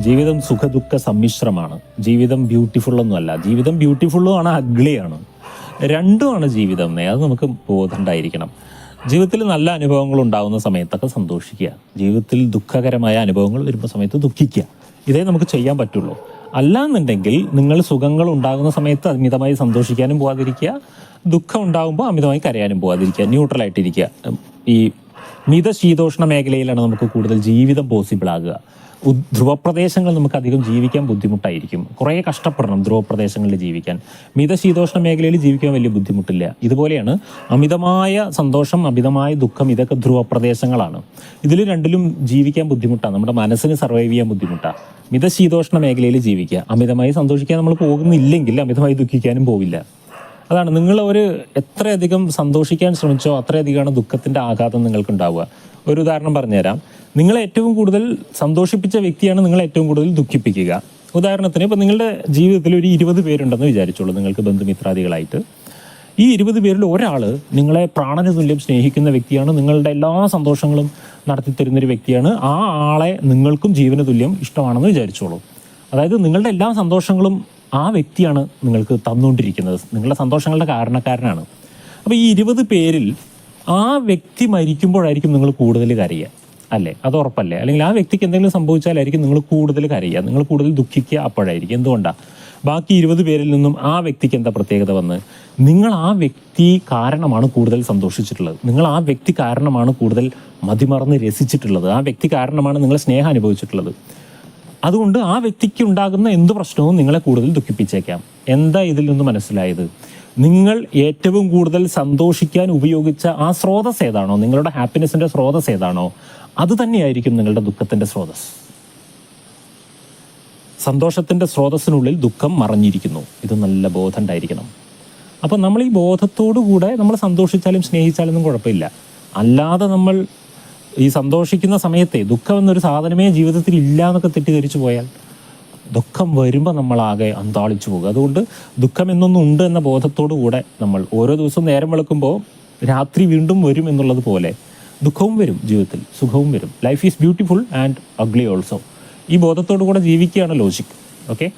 ജീവിതം സുഖദുഃഖ സമ്മിശ്രമാണ്. ജീവിതം ബ്യൂട്ടിഫുൾ ഒന്നുമല്ല ജീവിതം ബ്യൂട്ടിഫുള്ളും ആണ് അഗ്ലിയാണ്. രണ്ടുമാണ് ജീവിതം അത് നമുക്ക് ബോധമുണ്ടായിരിക്കണം. ജീവിതത്തിൽ നല്ല അനുഭവങ്ങൾ ഉണ്ടാകുന്ന സമയത്തൊക്കെ സന്തോഷിക്കുക. ജീവിതത്തിൽ ദുഃഖകരമായ അനുഭവങ്ങൾ വരുമ്പോൾ സമയത്ത് ദുഃഖിക്കുക. ഇതേ നമുക്ക് ചെയ്യാൻ പറ്റുള്ളൂ. അല്ലാന്നുണ്ടെങ്കിൽ നിങ്ങൾ സുഖങ്ങൾ ഉണ്ടാകുന്ന സമയത്ത് അമിതമായി സന്തോഷിക്കാനും പോകാതിരിക്കുക ദുഃഖം ഉണ്ടാകുമ്പോൾ അമിതമായി കരയാനും പോകാതിരിക്കുക ന്യൂട്രലായിട്ടിരിക്കുക ഈ മിതശീതോഷ്ണ മേഖലയിലാണ് നമുക്ക് കൂടുതൽ ജീവിതം പോസിബിൾ ആകുക. ധ്രുവപ്രദേശങ്ങൾ നമുക്ക് അധികം ജീവിക്കാൻ ബുദ്ധിമുട്ടായിരിക്കും. കുറേ കഷ്ടപ്പെടണം ധ്രുവപ്രദേശങ്ങളിൽ ജീവിക്കാൻ. മിതശീതോഷ്ണ മേഖലയിൽ ജീവിക്കാൻ വലിയ ബുദ്ധിമുട്ടില്ല. ഇതുപോലെയാണ് അമിതമായ സന്തോഷം അമിതമായ ദുഃഖം ഇതൊക്കെ ധ്രുവപ്രദേശങ്ങളാണ്. ഇതിൽ രണ്ടിലും ജീവിക്കാൻ ബുദ്ധിമുട്ടാണ്. നമ്മുടെ മനസ്സിന് സർവൈവ് ചെയ്യാൻ ബുദ്ധിമുട്ടാണ് മിതശീതോഷ്ണ മേഖലയിൽ ജീവിക്കുക. അമിതമായി സന്തോഷിക്കാൻ നമ്മൾ പോകുന്നില്ലെങ്കിൽ അമിതമായി ദുഃഖിക്കാനും പോവില്ല. അതാണ് നിങ്ങൾ ഒരു എത്രയധികം സന്തോഷിക്കാൻ ശ്രമിച്ചോ അത്രയധികമാണ് ദുഃഖത്തിന്റെ ആഘാതം നിങ്ങൾക്ക് ഉണ്ടാവുക ഒരു ഉദാഹരണം പറഞ്ഞുതരാം. നിങ്ങളെ ഏറ്റവും കൂടുതൽ സന്തോഷിപ്പിച്ച വ്യക്തിയാണ് നിങ്ങളെ ഏറ്റവും കൂടുതൽ ദുഃഖിപ്പിക്കുക. ഉദാഹരണത്തിന് ഇപ്പം നിങ്ങളുടെ ജീവിതത്തിൽ ഒരു ഇരുപത് പേരുണ്ടെന്ന് വിചാരിച്ചോളൂ നിങ്ങൾക്ക് ബന്ധുമിത്രാദികളായിട്ട്. ഈ ഇരുപത് പേരിൽ ഒരാൾ നിങ്ങളെ പ്രാണന തുല്യം സ്നേഹിക്കുന്ന വ്യക്തിയാണ് നിങ്ങളുടെ എല്ലാ സന്തോഷങ്ങളും നടത്തി തരുന്നൊരു വ്യക്തിയാണ് ആ ആളെ നിങ്ങൾക്കും ജീവന തുല്യം ഇഷ്ടമാണെന്ന് വിചാരിച്ചോളൂ. അതായത് നിങ്ങളുടെ എല്ലാ സന്തോഷങ്ങളും ആ വ്യക്തിയാണ് നിങ്ങൾക്ക് തന്നുകൊണ്ടിരിക്കുന്നത്. നിങ്ങളുടെ സന്തോഷങ്ങളുടെ കാരണക്കാരനാണ്. അപ്പോൾ ഈ ഇരുപത് പേരിൽ ആ വ്യക്തി മരിക്കുമ്പോഴായിരിക്കും നിങ്ങൾ കൂടുതൽ കരയുക അല്ലേ? അത് ഉറപ്പല്ലേ? അല്ലെങ്കിൽ ആ വ്യക്തിക്ക് എന്തെങ്കിലും സംഭവിച്ചാലായിരിക്കും നിങ്ങൾ കൂടുതൽ കരയുക നിങ്ങൾ കൂടുതൽ ദുഃഖിക്കുക അപ്പോഴായിരിക്കും. എന്തുകൊണ്ടാണ് ബാക്കി ഇരുപത് പേരിൽ നിന്നും ആ വ്യക്തിക്ക് എന്താ പ്രത്യേകത വന്ന്? നിങ്ങൾ ആ വ്യക്തി കാരണമാണ് കൂടുതൽ സന്തോഷിച്ചിട്ടുള്ളത്. നിങ്ങൾ ആ വ്യക്തി കാരണമാണ് കൂടുതൽ മതിമറന്ന് രസിച്ചിട്ടുള്ളത്. ആ വ്യക്തി കാരണമാണ് നിങ്ങൾ സ്നേഹം അനുഭവിച്ചിട്ടുള്ളത്. അതുകൊണ്ട് ആ വ്യക്തിക്ക് ഉണ്ടാകുന്ന എന്ത് പ്രശ്നവും നിങ്ങളെ കൂടുതൽ ദുഃഖിപ്പിച്ചേക്കാം. എന്താ ഇതിൽ നിന്ന് മനസ്സിലായത്? നിങ്ങൾ ഏറ്റവും കൂടുതൽ സന്തോഷിക്കാൻ ഉപയോഗിച്ച ആ സ്രോതസ് ഏതാണോ? നിങ്ങളുടെ ഹാപ്പിനെസിന്റെ സ്രോതസ് ഏതാണോ? അത് തന്നെയായിരിക്കും നിങ്ങളുടെ ദുഃഖത്തിന്റെ സ്രോതസ് സന്തോഷത്തിന്റെ സ്രോതസ്സിനുള്ളിൽ ദുഃഖം മറഞ്ഞിരിക്കുന്നു. ഇത് നല്ല ബോധം ഉണ്ടായിരിക്കണം. അപ്പം നമ്മൾ ഈ ബോധത്തോടു കൂടെ നമ്മൾ സന്തോഷിച്ചാലും സ്നേഹിച്ചാലൊന്നും കുഴപ്പമില്ല. അല്ലാതെ നമ്മൾ ഈ സന്തോഷിക്കുന്ന സമയത്തെ ദുഃഖം എന്നൊരു സാധനമേ ജീവിതത്തിൽ ഇല്ല എന്നൊക്കെ തെറ്റിദ്ധരിച്ചു പോയാൽ ദുഃഖം വരുമ്പോൾ നമ്മളാകെ അന്താളിച്ചു പോകും. അതുകൊണ്ട് ദുഃഖം എന്നൊന്നും ഉണ്ട് എന്ന ബോധത്തോടു കൂടെ നമ്മൾ ഓരോ ദിവസവും നേരം വെളുക്കുമ്പോൾ രാത്രി വീണ്ടും വരും എന്നുള്ളത് പോലെ ദുഃഖവും വരും ജീവിതത്തിൽ സുഖവും വരും. Life is beautiful and ugly also ഈ ബോധത്തോടു കൂടെ ജീവിക്കുകയാണ് ലോജിക് ഓക്കെ